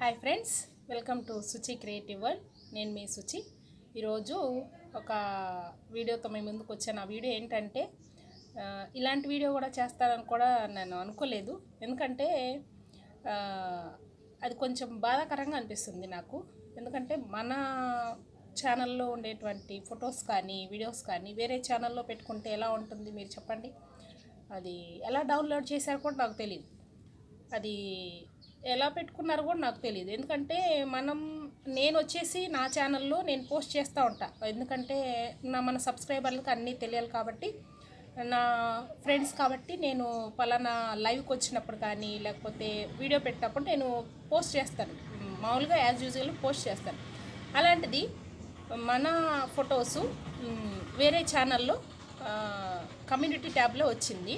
Hi friends welcome to Suchi creative world నేను మీ సుచి ఈరోజు ఒక వీడియోతో మేము ముందుకు వచ్చాను. ఆ వీడియో ఏంటంటే ఇలాంటి వీడియో కూడా చేస్తారని కూడా నేను అనుకోలేదు. ఎందుకంటే అది కొంచెం బాధాకరంగా అనిపిస్తుంది నాకు. ఎందుకంటే మన ఛానల్లో ఉండేటువంటి ఫొటోస్ కానీ వీడియోస్ కానీ వేరే ఛానల్లో పెట్టుకుంటే ఎలా ఉంటుంది మీరు చెప్పండి? అది ఎలా డౌన్లోడ్ చేశారు కూడా నాకు తెలియదు అది ఎలా పెట్టుకున్నారో కూడా నాకు తెలియదు ఎందుకంటే మనం నేను వచ్చేసి నా ఛానల్లో నేను పోస్ట్ చేస్తూ ఉంటా. ఎందుకంటే నా మన సబ్స్క్రైబర్లకు అన్నీ తెలియాలి కాబట్టి నా ఫ్రెండ్స్ కాబట్టి నేను పలానా లైవ్కి వచ్చినప్పుడు కానీ లేకపోతే వీడియో పెట్టినప్పుడు నేను పోస్ట్ చేస్తాను. మామూలుగా యాజ్ యూజువల్ పోస్ట్ చేస్తాను. అలాంటిది మన ఫొటోసు వేరే ఛానల్లో కమ్యూనిటీ ట్యాబ్లో వచ్చింది.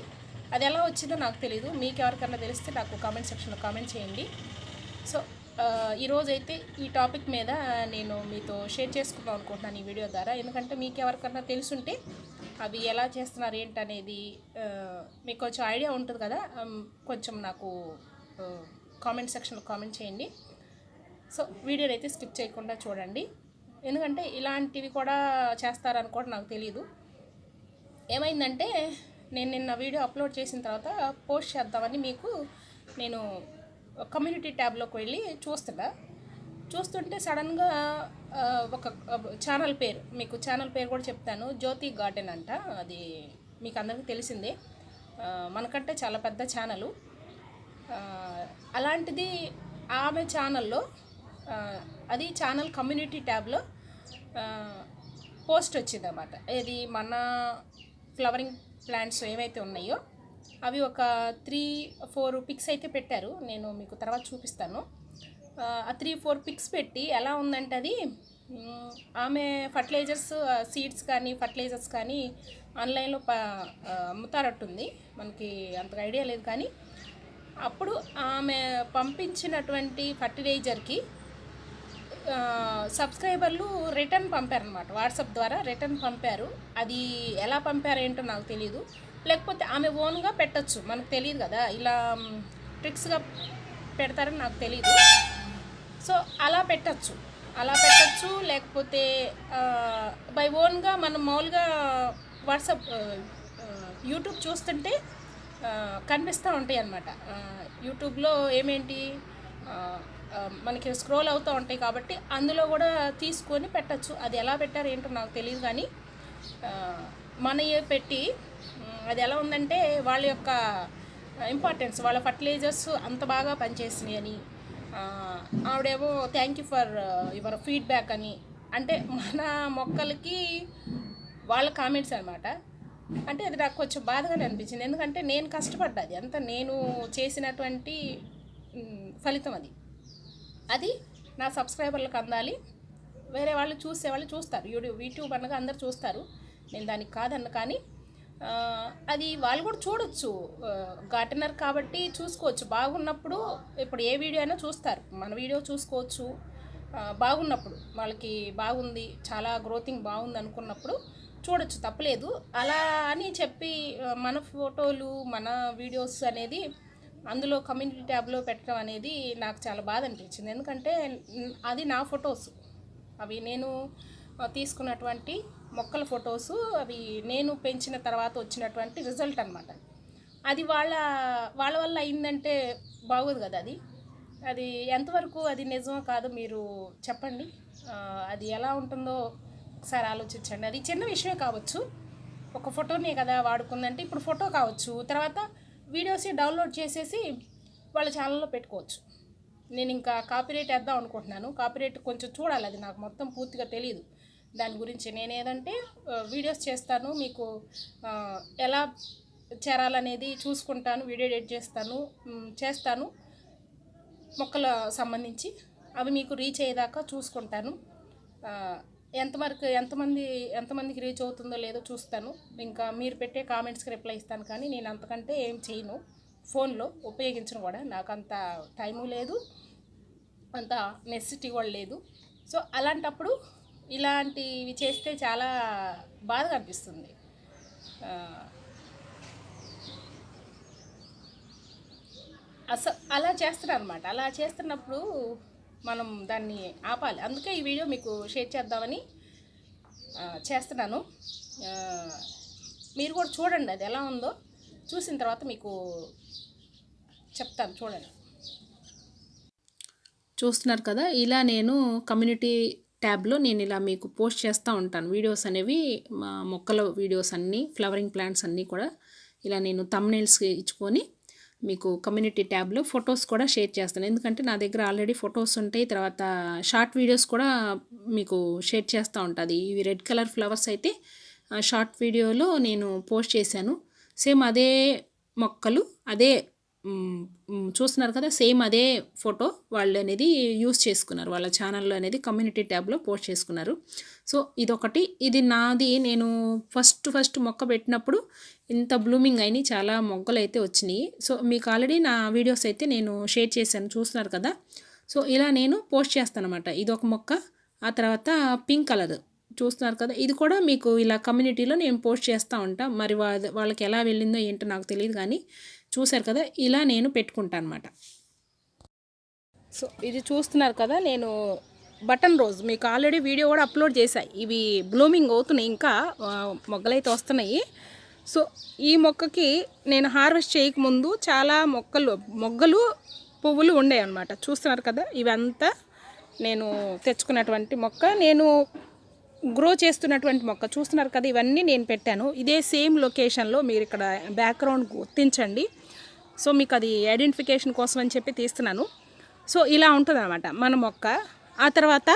అది ఎలా వచ్చిందో నాకు తెలియదు మీకు ఎవరికైనా తెలిస్తే నాకు కామెంట్ సెక్షన్లో కామెంట్ చేయండి. సో ఈరోజైతే ఈ టాపిక్ మీద నేను మీతో షేర్ చేసుకుందాం అనుకుంటున్నాను ఈ వీడియో ద్వారా. ఎందుకంటే మీకు ఎవరికన్నా తెలుసుంటే అవి ఎలా చేస్తున్నారు ఏంటనేది మీకు కొంచెం ఐడియా ఉంటుంది కదా కొంచెం నాకు కామెంట్ సెక్షన్లో కామెంట్ చేయండి. సో వీడియోని అయితే స్కిప్ చేయకుండా చూడండి. ఎందుకంటే ఇలాంటివి కూడా చేస్తారని కూడా నాకు తెలియదు ఏమైందంటే నేను నిన్న వీడియో అప్లోడ్ చేసిన తర్వాత పోస్ట్ చేద్దామని మీకు నేను కమ్యూనిటీ ట్యాబ్లోకి వెళ్ళి చూస్తున్నా. చూస్తుంటే సడన్గా ఒక ఛానల్ పేరు మీకు ఛానల్ పేరు కూడా చెప్తాను. జ్యోతి గార్డెన్ అంట. అది మీకు అందరికీ తెలిసిందే. మనకంటే చాలా పెద్ద ఛానలు. అలాంటిది ఆమె ఛానల్లో అది ఛానల్ కమ్యూనిటీ ట్యాబ్లో పోస్ట్ వచ్చిందన్నమాట. ఇది మన ఫ్లవరింగ్ ప్లాంట్స్ ఏవైతే ఉన్నాయో అవి ఒక త్రీ ఫోర్ పిక్స్ అయితే పెట్టారు. నేను మీకు తర్వాత చూపిస్తాను. ఆ, త్రీ ఫోర్ పిక్స్ పెట్టి ఎలా ఉందంటే అది ఆమె ఫర్టిలైజర్స్ సీడ్స్ కానీ ఫర్టిలైజర్స్ కానీ ఆన్లైన్లో ప అమ్ముతారట్టుంది. మనకి అంతగా ఐడియా లేదు కానీ అప్పుడు ఆమె పంపించినటువంటి ఫర్టిలైజర్కి సబ్స్క్రైబర్లు రిటర్న్ పంపారనమాట వాట్సాప్ ద్వారా రిటర్న్ పంపారు. అది ఎలా పంపారు ఏంటో నాకు తెలియదు లేకపోతే ఆమె ఓన్గా పెట్టచ్చు. మనకు తెలియదు కదా. ఇలా ట్రిక్స్గా పెడతారని నాకు తెలియదు సో అలా పెట్టచ్చు. అలా పెట్టచ్చు. లేకపోతే బై ఓన్గా మనం మామూలుగా వాట్సాప్ యూట్యూబ్ చూస్తుంటే కనిపిస్తూ ఉంటాయి అన్నమాట యూట్యూబ్లో ఏమేంటి? మనకి స్క్రోల్ అవుతూ ఉంటాయి కాబట్టి అందులో కూడా తీసుకొని పెట్టచ్చు. అది ఎలా పెట్టారో ఏంటో నాకు తెలియదు కానీ మన మనయే పెట్టి అది ఎలా ఉందంటే వాళ్ళ యొక్క ఇంపార్టెన్స్ వాళ్ళ ఫర్టిలైజర్స్ అంత బాగా పనిచేసినాయి అని ఆవిడేమో thank you for your feedback అని. అంటే మన మొక్కలకి వాళ్ళ కామెంట్స్ అనమాట అంటే అది నాకు కొంచెం బాధగానే అనిపించింది. ఎందుకంటే నేను కష్టపడ్డాది అంత నేను చేసినటువంటి ఫలితం అది. అది నా సబ్స్క్రైబర్లకు అందాలి. వేరే వాళ్ళు చూసే వాళ్ళు చూస్తారు. యూట్యూబ్ యూట్యూబ్ అనగా అందరు చూస్తారు. నేను దానికి కాదన్న కానీ అది వాళ్ళు కూడా చూడొచ్చు. గార్డెనర్ కాబట్టి చూసుకోవచ్చు. బాగున్నప్పుడు ఇప్పుడు ఏ వీడియో అయినా చూస్తారు. మన వీడియో చూసుకోవచ్చు. బాగున్నప్పుడు వాళ్ళకి బాగుంది చాలా గ్రోతింగ్ బాగుంది అనుకున్నప్పుడు చూడొచ్చు. తప్పలేదు. అలా అని చెప్పి మన ఫోటోలు మన వీడియోస్ అనేది అందులో కమ్యూనిటీ ట్యాబ్లో పెట్టడం అనేది నాకు చాలా బాధ అనిపించింది. ఎందుకంటే అది నా ఫొటోస్. అవి నేను తీసుకున్నటువంటి మొక్కల ఫొటోస్ అవి నేను పెంచిన తర్వాత వచ్చినటువంటి రిజల్ట్ అనమాట అది వాళ్ళ వాళ్ళ వల్ల అయిందంటే బాగోదు కదా అది. అది ఎంతవరకు అది నిజమో కాదో మీరు చెప్పండి. అది ఎలా ఉంటుందో ఒకసారి ఆలోచించండి. అది చిన్న విషయమే కావచ్చు. ఒక ఫోటోనే కదా వాడుకుందంటే ఇప్పుడు ఫోటో కావచ్చు. తర్వాత వీడియోస్ని డౌన్లోడ్ చేసేసి వాళ్ళ ఛానల్లో పెట్టుకోవచ్చు. నేను ఇంకా కాపీరేట్ వేద్దాం అనుకుంటున్నాను. కాపీరేట్ కొంచెం చూడాలి అది నాకు మొత్తం పూర్తిగా తెలియదు దాని గురించి నేను ఏదంటే వీడియోస్ చేస్తాను. మీకు ఎలా చేరాలనేది చూసుకుంటాను. వీడియో ఎడిట్ చేస్తాను. చేస్తాను. మొక్కల సంబంధించి. అవి మీకు రీచ్ అయ్యేదాకా చూసుకుంటాను. ఎంతవరకు ఎంతమంది ఎంతమందికి రీచ్ అవుతుందో లేదో చూస్తాను. ఇంకా మీరు పెట్టే కామెంట్స్కి రిప్లై ఇస్తాను కానీ నేను అంతకంటే ఏం చేయను. ఫోన్లో ఉపయోగించను కూడా. నాకు అంత టైము లేదు. అంత నెసెసిటీ కూడా లేదు. సో అలాంటప్పుడు ఇలాంటివి చేస్తే చాలా బాధగా అనిపిస్తుంది. అసలు అలా చేస్తున్నారు అనమాట అలా చేస్తున్నప్పుడు మనం దాన్ని ఆపాలి. అందుకే ఈ వీడియో మీకు షేర్ చేద్దామని చేస్తున్నాను. మీరు కూడా చూడండి అది ఎలా ఉందో. చూసిన తర్వాత మీకు చెప్తాను చూడండి. చూస్తున్నారు కదా ఇలా నేను కమ్యూనిటీ ట్యాబ్లో నేను ఇలా మీకు పోస్ట్ చేస్తూ ఉంటాను. వీడియోస్ అనేవి మా మొక్కల వీడియోస్ అన్నీ ఫ్లవరింగ్ ప్లాంట్స్ అన్నీ కూడా ఇలా నేను తమ్నైల్స్ ఇచ్చుకొని మీకు కమ్యూనిటీ ట్యాబ్లో ఫొటోస్ కూడా షేర్ చేస్తాను. ఎందుకంటే నా దగ్గర ఆల్రెడీ ఫొటోస్ ఉంటాయి. తర్వాత షార్ట్ వీడియోస్ కూడా మీకు షేర్ చేస్తూ ఉంటుంది. ఇవి రెడ్ కలర్ ఫ్లవర్స్ అయితే షార్ట్ వీడియోలో నేను పోస్ట్ చేశాను. సేమ్ అదే మొక్కలు అదే చూస్తున్నారు కదా సేమ్ అదే ఫోటో వాళ్ళు అనేది యూస్ చేసుకున్నారు. వాళ్ళ ఛానల్లో అనేది కమ్యూనిటీ ట్యాబ్లో పోస్ట్ చేసుకున్నారు. సో ఇదొకటి. ఇది నాది. నేను ఫస్ట్ ఫస్ట్ మొక్క పెట్టినప్పుడు ఇంత బ్లూమింగ్ అయినాయి. చాలా మొగ్గలు అయితే వచ్చినాయి. సో మీకు ఆల్రెడీ నా వీడియోస్ అయితే నేను షేర్ చేశాను. చూస్తున్నారు కదా. సో ఇలా నేను పోస్ట్ చేస్తాను అనమాట ఇదొక మొక్క ఆ తర్వాత పింక్ కలర్. చూస్తున్నారు కదా. ఇది కూడా మీకు ఇలా కమ్యూనిటీలో నేను పోస్ట్ చేస్తూ ఉంటా. మరి వా- వాళ్ళకి ఎలా వెళ్ళిందో ఏంటో నాకు తెలియదు కానీ చూశారు కదా ఇలా నేను పెట్టుకుంటాను అనమాట సో ఇది చూస్తున్నారు కదా నేను బటన్ రోజ్ మీకు ఆల్రెడీ వీడియో కూడా అప్లోడ్ చేశాయి ఇవి బ్లూమింగ్ అవుతున్నాయి ఇంకా మొగ్గలైతే వస్తున్నాయి. సో ఈ మొక్కకి నేను హార్వెస్ట్ చేయకముందు చాలా మొక్కలు మొగ్గలు పువ్వులు ఉండేవి అనమాట చూస్తున్నారు కదా ఇవంతా నేను తెచ్చుకున్నటువంటి మొక్క. నేను గ్రో చేస్తున్నటువంటి మొక్క చూస్తున్నారు కదా ఇవన్నీ నేను పెట్టాను. ఇదే సేమ్ లొకేషన్లో మీరు ఇక్కడ బ్యాక్గ్రౌండ్ గుర్తించండి. సో మీకు అది ఐడెంటిఫికేషన్ కోసం అని చెప్పి తీస్తున్నాను. సో ఇలా ఉంటుంది అనమాట మన మొక్క ఆ తర్వాత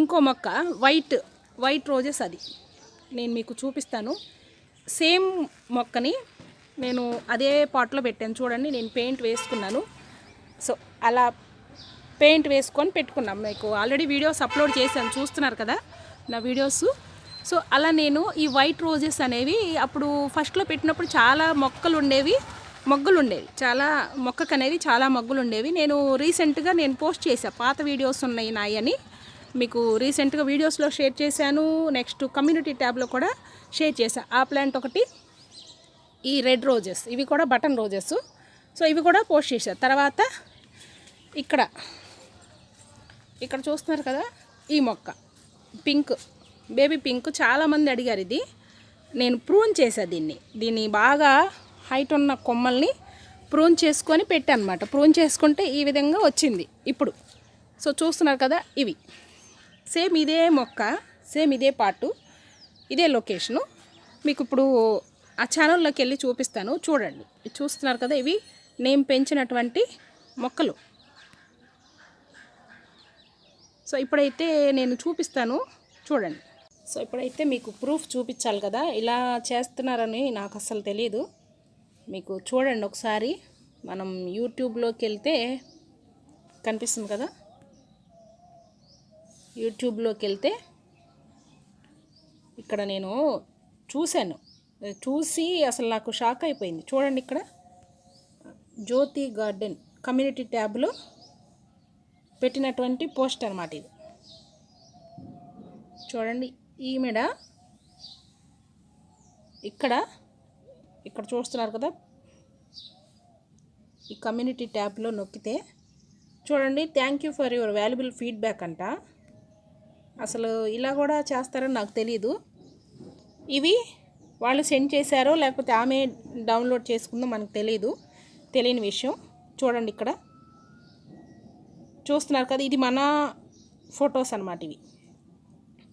ఇంకో మొక్క వైట్ వైట్ రోజెస్ అది. నేను మీకు చూపిస్తాను. సేమ్ మొక్కని నేను అదే పాట్లో పెట్టాను. చూడండి నేను పెయింట్ వేసుకున్నాను. సో అలా పెయింట్ వేసుకొని పెట్టుకున్నాం. మీకు ఆల్రెడీ వీడియోస్ అప్లోడ్ చేశాను. చూస్తున్నారు కదా నా వీడియోస్. సో అలా నేను ఈ వైట్ రోజెస్ అనేవి అప్పుడు ఫస్ట్లో పెట్టినప్పుడు చాలా మొక్కలు ఉండేవి. మొగ్గులు ఉండేవి చాలా మొక్కకు అనేది చాలా మొగ్గులు ఉండేవి నేను రీసెంట్గా నేను పోస్ట్ చేశాను పాత వీడియోస్ ఉన్నాయి నాయి అని. మీకు రీసెంట్గా వీడియోస్లో షేర్ చేశాను. నెక్స్ట్ కమ్యూనిటీ ట్యాబ్లో కూడా షేర్ చేశాను ఆ ప్లాంట్ ఒకటి ఈ రెడ్ రోజెస్. ఇవి కూడా బటన్ రోజెస్. సో ఇవి కూడా పోస్ట్ చేశారు తర్వాత ఇక్కడ ఇక్కడ చూస్తున్నారు కదా ఈ మొక్క. Pink baby pink. చాలామంది అడిగారు ఇది. నేను ప్రూన్ చేశాను దీన్ని. దీన్ని బాగా హైట్ ఉన్న కొమ్మల్ని ప్రూన్ చేసుకొని పెట్టానమాట అనమాట ప్రూన్ చేసుకుంటే ఈ విధంగా వచ్చింది ఇప్పుడు. సో చూస్తున్నారు కదా ఇవి. సేమ్ ఇదే మొక్క సేమ్ ఇదే పాటు ఇదే లొకేషను. మీకు ఇప్పుడు ఆ ఛానల్లోకి వెళ్ళి చూపిస్తాను. చూడండి. చూస్తున్నారు కదా ఇవి? నేను పెంచినటువంటి మొక్కలు. సో ఇప్పుడైతే నేను చూపిస్తాను. చూడండి. సో ఇప్పుడైతే మీకు ప్రూఫ్ చూపించాలి కదా? ఇలా చేస్తున్నారని నాకు అసలు తెలియదు మీకు చూడండి ఒకసారి. మనం యూట్యూబ్లోకి వెళ్తే కనిపిస్తుంది కదా? యూట్యూబ్లోకి వెళ్తే ఇక్కడ నేను చూశాను. చూసి అసలు నాకు షాక్ అయిపోయింది. చూడండి ఇక్కడ. జ్యోతి గార్డెన్ కమ్యూనిటీ ట్యాబ్లో పెట్టినటువంటి పోస్ట్ అనమాట ఇది. చూడండి ఈమెడ ఇక్కడ ఇక్కడ చూస్తున్నారు కదా? ఈ కమ్యూనిటీ ట్యాబ్లో నొక్కితే చూడండి thank you for your valuable feedback అంట. అసలు ఇలా కూడా చేస్తారని నాకు తెలియదు ఇవి వాళ్ళు సెండ్ చేశారో లేకపోతే ఆమె డౌన్లోడ్ చేసుకుందో మనకు తెలియదు తెలియని విషయం. చూడండి ఇక్కడ. చూస్తున్నారు కదా ఇది మన ఫొటోస్ అనమాట ఇవి.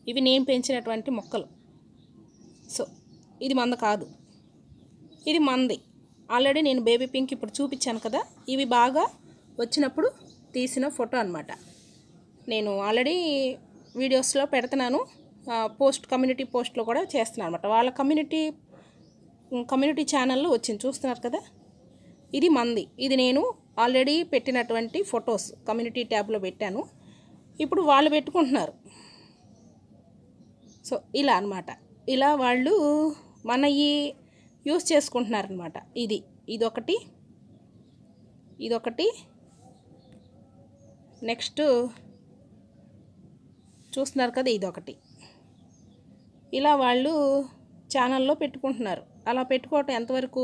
ఇవి నేను పెంచినటువంటి మొక్కలు. సో ఇది మంద కాదు. ఇది మంది. ఆల్రెడీ నేను బేబీ పింక్ ఇప్పుడు చూపించాను కదా ఇవి బాగా వచ్చినప్పుడు తీసిన ఫోటో అనమాట నేను ఆల్రెడీ వీడియోస్లో పెడుతున్నాను పోస్ట్ కమ్యూనిటీ పోస్ట్లో కూడా చేస్తున్నాను అనమాట వాళ్ళ కమ్యూనిటీ కమ్యూనిటీ ఛానల్లో వచ్చింది చూస్తున్నారు కదా? ఇది మంది. ఇది నేను ఆల్రెడీ పెట్టినటువంటి ఫొటోస్ కమ్యూనిటీ ట్యాబ్లో పెట్టాను. ఇప్పుడు వాళ్ళు పెట్టుకుంటున్నారు. సో ఇలా అన్నమాట. ఇలా వాళ్ళు మన ఈ యూస్ చేసుకుంటున్నారనమాట ఇది ఇదొకటి ఇదొకటి. నెక్స్ట్ చూస్తున్నారు కదా ఇదొకటి. ఇలా వాళ్ళు ఛానల్లో పెట్టుకుంటున్నారు. అలా పెట్టుకోవటం ఎంతవరకు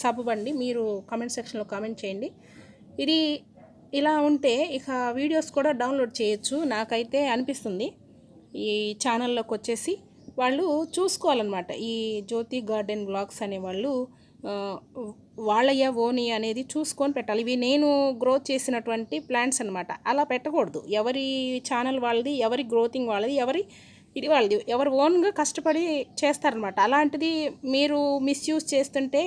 సబబండి మీరు కామెంట్ సెక్షన్లో కామెంట్ చేయండి. ఇది ఇలా ఉంటే ఇక వీడియోస్ కూడా డౌన్లోడ్ చేయొచ్చు. నాకైతే అనిపిస్తుంది. ఈ ఛానల్లోకి వచ్చేసి వాళ్ళు చూసుకోవాలన్నమాట. ఈ జ్యోతి గార్డెన్ బ్లాగ్స్ అనేవాళ్ళు వాళ్ళయ్య ఓని అనేది చూసుకొని పెట్టాలి. ఇవి నేను గ్రోత్ చేసినటువంటి ప్లాంట్స్ అనమాట అలా పెట్టకూడదు. ఎవరి ఛానల్ వాళ్ళది ఎవరి గ్రోతింగ్ వాళ్ళది ఎవరి ఇది వాళ్ళది. ఎవరు ఓన్గా కష్టపడి చేస్తారనమాట అలాంటిది మీరు మిస్యూజ్ చేస్తుంటే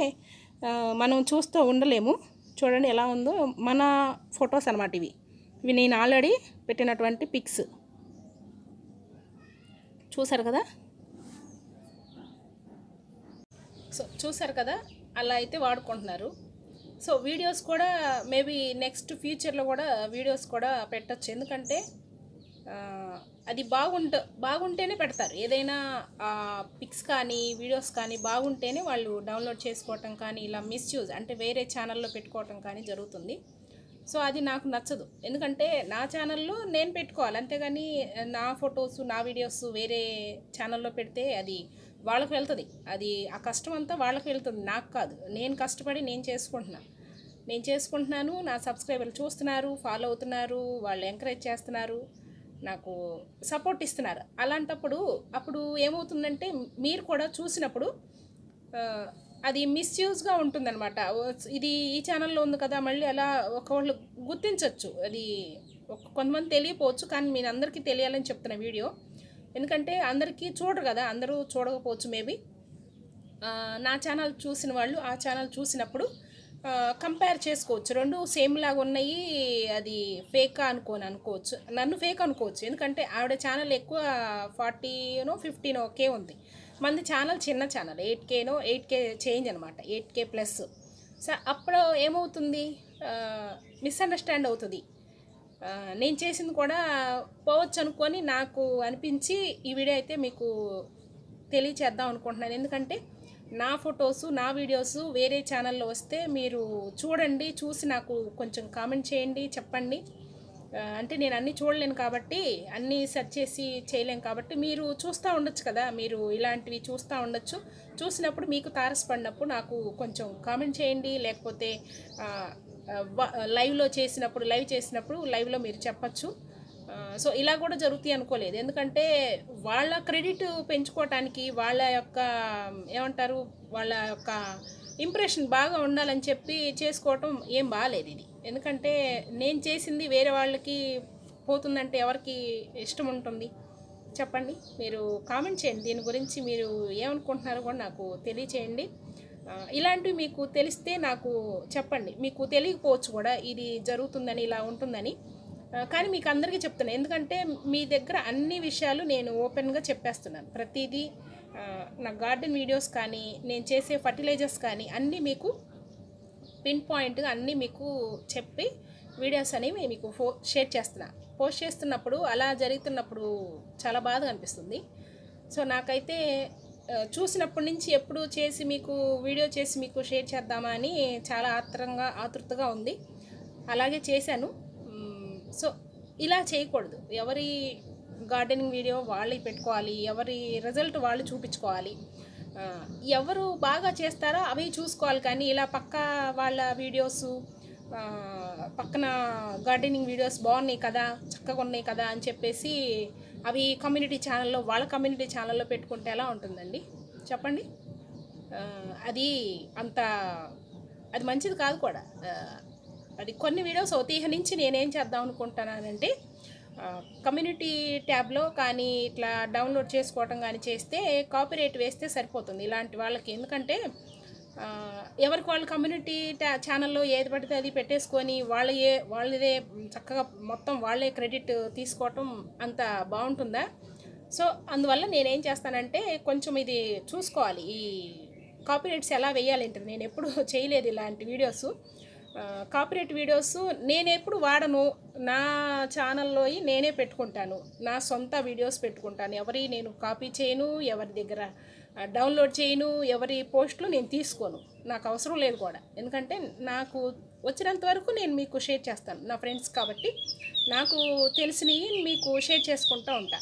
మనం చూస్తూ ఉండలేము. చూడండి ఎలా ఉందో. మన ఫొటోస్ అనమాట ఇవి. ఇవి నేను ఆల్రెడీ పెట్టినటువంటి పిక్స్. చూసారు కదా? సో చూసారు కదా? అలా అయితే వాడుకుంటున్నారు. సో వీడియోస్ కూడా మేబీ నెక్స్ట్ ఫ్యూచర్లో కూడా వీడియోస్ కూడా పెట్టచ్చు. ఎందుకంటే అది బాగుంట బాగుంటేనే పెడతారు. ఏదైనా పిక్స్ కానీ వీడియోస్ కానీ బాగుంటేనే వాళ్ళు డౌన్లోడ్ చేసుకోవటం కానీ ఇలా మిస్యూజ్ అంటే వేరే ఛానల్లో పెట్టుకోవటం కానీ జరుగుతుంది. సో అది నాకు నచ్చదు. ఎందుకంటే నా ఛానల్లో నేను పెట్టుకోవాలి. అంతేగాని నా ఫొటోస్ నా వీడియోస్ వేరే ఛానల్లో పెడితే అది వాళ్ళకి వెళ్తుంది. అది ఆ కష్టం అంతా వాళ్ళకి వెళ్తుంది. నాకు కాదు. నేను కష్టపడి నేను చేసుకుంటున్నాను నేను చేసుకుంటున్నాను. నా సబ్స్క్రైబర్లు చూస్తున్నారు ఫాలో అవుతున్నారు వాళ్ళు ఎంకరేజ్ చేస్తున్నారు. నాకు సపోర్ట్ ఇస్తున్నారు. అలాంటప్పుడు అప్పుడు ఏమవుతుందంటే మీరు కూడా చూసినప్పుడు అది మిస్యూజ్గా ఉంటుందన్నమాట. ఇది ఈ ఛానల్లో ఉంది కదా మళ్ళీ అలా ఒకళ్ళు గుర్తించవచ్చు అది కొంతమంది తెలియపోవచ్చు కానీ నేను అందరికీ తెలియాలని చెప్తున్న వీడియో. ఎందుకంటే అందరికీ చూడరు కదా అందరూ చూడకపోవచ్చు మేబీ. నా ఛానల్ చూసిన వాళ్ళు ఆ ఛానల్ చూసినప్పుడు కంపేర్ చేసుకోవచ్చు. రెండు సేమ్ లాగా ఉన్నాయి అది ఫేకా అనుకోని అనుకోవచ్చు. నన్ను ఫేక్ అనుకోవచ్చు ఎందుకంటే ఆవిడ ఛానల్ ఎక్కువ ఫార్టీనో ఫిఫ్టీనో కే ఉంది. మంది ఛానల్ చిన్న ఛానల్ ఎయిట్ కేనో ఎయిట్ కే చేంజ్ అనమాట ఎయిట్ కే ప్లస్. సో అప్పుడు ఏమవుతుంది? మిస్అండర్స్టాండ్ అవుతుంది. నేను చేసింది కూడా పోవచ్చు అనుకొని నాకు అనిపించి ఈ వీడియో అయితే మీకు తెలియచేద్దాం అనుకుంటున్నాను. ఎందుకంటే నా ఫొటోస్ నా వీడియోస్ వేరే ఛానల్లో వస్తే మీరు చూడండి చూసి నాకు కొంచెం కామెంట్ చేయండి చెప్పండి. అంటే నేను అన్నీ చూడలేను కాబట్టి అన్నీ సెర్చ్ చేసి చేయలేము కాబట్టి మీరు చూస్తూ ఉండొచ్చు కదా. మీరు ఇలాంటివి చూస్తూ ఉండొచ్చు. చూసినప్పుడు మీకు తారసపడినప్పుడు నాకు కొంచెం కామెంట్ చేయండి లేకపోతే లైవ్లో చేసినప్పుడు లైవ్ చేసినప్పుడు లైవ్లో మీరు చెప్పచ్చు. సో ఇలా కూడా జరుగుతాయి అనుకోలేదు. ఎందుకంటే వాళ్ళ క్రెడిట్ పెంచుకోవటానికి వాళ్ళ యొక్క ఏమంటారు వాళ్ళ యొక్క ఇంప్రెషన్ బాగా ఉండాలని చెప్పి చేసుకోవటం ఏం బాగాలేదు ఇది. ఎందుకంటే నేను చేసింది వేరే వాళ్ళకి పోతుందంటే ఎవరికి ఇష్టం ఉంటుంది? చెప్పండి. మీరు కామెంట్ చేయండి. దీని గురించి మీరు ఏమనుకుంటున్నారో కూడా నాకు తెలియచేయండి. ఇలాంటివి మీకు తెలిస్తే నాకు చెప్పండి. మీకు తెలియకపోవచ్చు కూడా ఇది జరుగుతుందని ఇలా ఉంటుందని. కానీ మీకు అందరికీ చెప్తున్నాను ఎందుకంటే మీ దగ్గర అన్ని విషయాలు నేను ఓపెన్గా చెప్పేస్తున్నాను. ప్రతిదీ నా గార్డెన్ వీడియోస్ కానీ నేను చేసే ఫర్టిలైజర్స్ కానీ అన్నీ మీకు పిన్ పాయింట్గా అన్నీ మీకు చెప్పి వీడియోస్ అనేవి మీకు ఫో షేర్ చేస్తున్నా. పోస్ట్ చేస్తున్నప్పుడు అలా జరుగుతున్నప్పుడు చాలా బాధగా అనిపిస్తుంది. సో నాకైతే చూసినప్పటి నుంచి ఎప్పుడు చేసి మీకు వీడియో చేసి మీకు షేర్ చేద్దామా అని చాలా ఆత్రంగా ఆతృతగా ఉంది. అలాగే చేశాను. సో ఇలా చేయకూడదు. ఎవరి గార్డెనింగ్ వీడియో వాళ్ళు పెట్టుకోవాలి. ఎవరి రిజల్ట్ వాళ్ళు చూపించుకోవాలి. ఎవరు బాగా చేస్తారో అవి చూసుకోవాలి. కానీ ఇలా పక్క వాళ్ళ వీడియోస్ పక్కన గార్డెనింగ్ వీడియోస్ బాగున్నాయి కదా చక్కగా ఉన్నాయి కదా అని చెప్పేసి అవి కమ్యూనిటీ ఛానల్లో వాళ్ళ కమ్యూనిటీ ఛానల్లో పెట్టుకుంటే ఎలా ఉంటుందండి? చెప్పండి. అది అంత అది మంచిది కాదు కూడా. అది కొన్ని వీడియోస్ అవుతాయి నుంచి నేనేం చేద్దాం అనుకుంటున్నానంటే కమ్యూనిటీ ట్యాబ్లో కానీ ఇట్లా డౌన్లోడ్ చేసుకోవటం కానీ చేస్తే కాపీరేట్ వేస్తే సరిపోతుంది. ఇలాంటి వాళ్ళకి ఎందుకంటే ఎవరికి వాళ్ళ కమ్యూనిటీ ఛానల్లో ఏది పడితే అది పెట్టేసుకొని వాళ్ళ ఏ వాళ్ళదే చక్కగా మొత్తం వాళ్ళే క్రెడిట్ తీసుకోవటం అంత బాగుంటుందా? సో అందువల్ల నేనేం చేస్తానంటే కొంచెం ఇది చూసుకోవాలి. ఈ కాపీరైట్స్ ఎలా వేయాలంటే నేను ఎప్పుడు చేయలేదు ఇలాంటి వీడియోస్. కాపీరైట్ వీడియోస్ నేను ఎప్పుడు వాడను. నా ఛానల్లో నేనే పెట్టుకుంటాను. నా సొంత వీడియోస్ పెట్టుకుంటాను. ఎవరి నేను కాపీ చేయను ఎవరి దగ్గర డౌన్లోడ్ చేయను ఎవరి పోస్టులు నేను తీసుకోను. నాకు అవసరం లేదు కూడా. ఎందుకంటే నాకు వచ్చినంత వరకు నేను మీకు షేర్ చేస్తాను. నా ఫ్రెండ్స్ కాబట్టి నాకు తెలిసినవి మీకు షేర్ చేసుకుంటూ ఉంటా.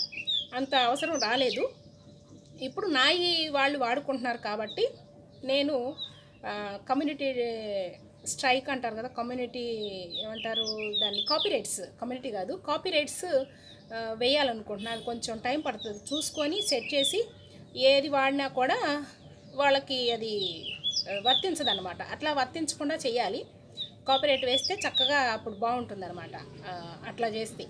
అంత అవసరం రాలేదు. ఇప్పుడు నాయి వాళ్ళు వాడుకుంటున్నారు కాబట్టి నేను కమ్యూనిటీ స్ట్రైక్ అంటారు కదా కమ్యూనిటీ ఏమంటారు దాన్ని కాపీ రైట్స్ కమ్యూనిటీ కాదు కాపీ రైట్స్ వేయాలనుకుంటున్నాను కొంచెం టైం పడుతుంది. చూసుకొని సెట్ చేసి ఏది వాడినా కూడా వాళ్ళకి అది వర్తించదనమాట అట్లా వర్తించకుండా చేయాలి. కోపరేట్ వేస్తే చక్కగా అప్పుడు బాగుంటుంది అనమాట అట్లా చేస్తే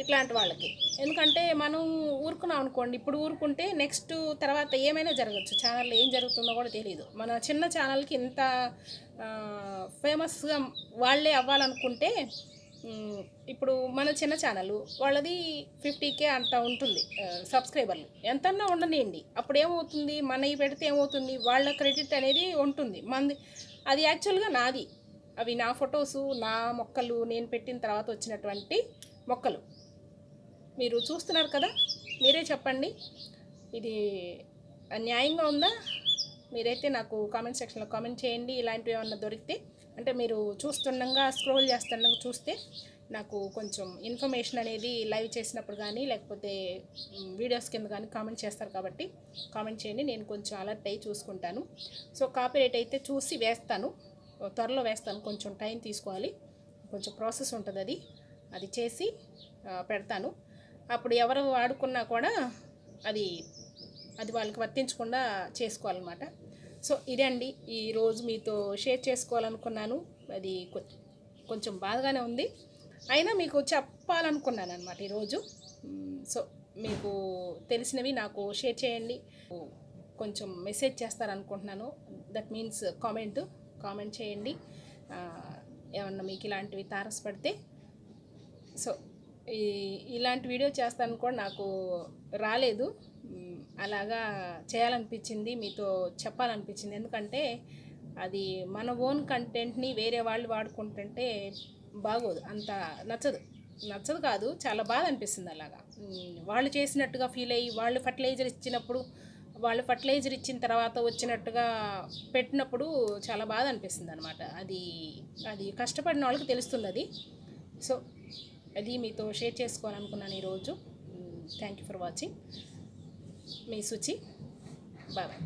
ఇట్లాంటి వాళ్ళకి. ఎందుకంటే మనం ఊరుకున్నాం అనుకోండి ఇప్పుడు ఊరుకుంటే నెక్స్ట్ తర్వాత ఏమైనా జరగచ్చు. ఛానల్లో ఏం జరుగుతుందో కూడా తెలియదు మన చిన్న ఛానల్కి ఇంత ఫేమస్గా వాళ్ళే అవ్వాలనుకుంటే ఇప్పుడు మన చిన్న ఛానల్ వాళ్ళది ఫిఫ్టీకే అంతా ఉంటుంది సబ్స్క్రైబర్లు. ఎంతన్నా ఉండనివ్వండి అప్పుడు ఏమవుతుంది మనవి పెడితే ఏమవుతుంది వాళ్ళ క్రెడిట్ అనేది ఉంటుంది. మంది అది యాక్చువల్గా నాది. అవి నా ఫొటోసు నా మొక్కలు నేను పెట్టిన తర్వాత వచ్చినటువంటి మొక్కలు. మీరు చూస్తున్నారు కదా మీరే చెప్పండి. ఇది న్యాయంగా ఉందా? మీరైతే నాకు కామెంట్ సెక్షన్లో కామెంట్ చేయండి. ఇలాంటివి ఏమన్నా దొరికితే అంటే మీరు చూస్తుండగా స్క్రోల్ చేస్తుండగా చూస్తే నాకు కొంచెం ఇన్ఫర్మేషన్ అనేది లైవ్ చేసినప్పుడు కానీ లేకపోతే వీడియోస్ కింద కానీ కామెంట్ చేస్తారు కాబట్టి కామెంట్ చేయండి. నేను కొంచెం అలర్ట్ అయ్యి చూసుకుంటాను. సో కాపీరేట్ అయితే చూసి వేస్తాను. త్వరలో వేస్తాను. కొంచెం టైం తీసుకోవాలి. కొంచెం ప్రాసెస్ ఉంటుంది అది. అది చేసి పెడతాను. అప్పుడు ఎవరు వాడుకున్నా కూడా అది అది వాళ్ళకి వర్తించకుండా చేసుకోవాలన్నమాట. సో ఇదే అండి. ఈరోజు మీతో షేర్ చేసుకోవాలనుకున్నాను. అది కొ- కొంచెం బాధగానే ఉంది. అయినా మీకు చెప్పాలనుకున్నాను అనమాట ఈరోజు సో మీకు తెలిసినవి నాకు షేర్ చేయండి. కొంచెం మెసేజ్ చేస్తారనుకుంటున్నాను. దట్ మీన్స్ కామెంట్ కామెంట్ చేయండి. ఏమన్నా మీకు ఇలాంటివి తారసపడితే సో ఈ ఇలాంటి వీడియో చేస్తాను కూడా నాకు రాలేదు. అలాగా చేయాలనిపించింది మీతో చెప్పాలనిపించింది. ఎందుకంటే అది మన ఓన్ కంటెంట్ని వేరే వాళ్ళు వాడుకుంటుంటే బాగోదు అంత నచ్చదు. నచ్చదు కాదు చాలా బాధ అనిపిస్తుంది అలాగా. వాళ్ళు చేసినట్టుగా ఫీల్ అయ్యి వాళ్ళు ఫర్టిలైజర్ ఇచ్చినప్పుడు వాళ్ళు ఫర్టిలైజర్ ఇచ్చిన తర్వాత వచ్చినట్టుగా పెట్టినప్పుడు చాలా బాధ అనిపిస్తుంది అనమాట అది అది కష్టపడిన వాళ్ళకి తెలుస్తుంది అది సో అది మీతో షేర్ చేసుకోవాలనుకున్నాను ఈరోజు. Thank you for watching. Me Suchi bye bye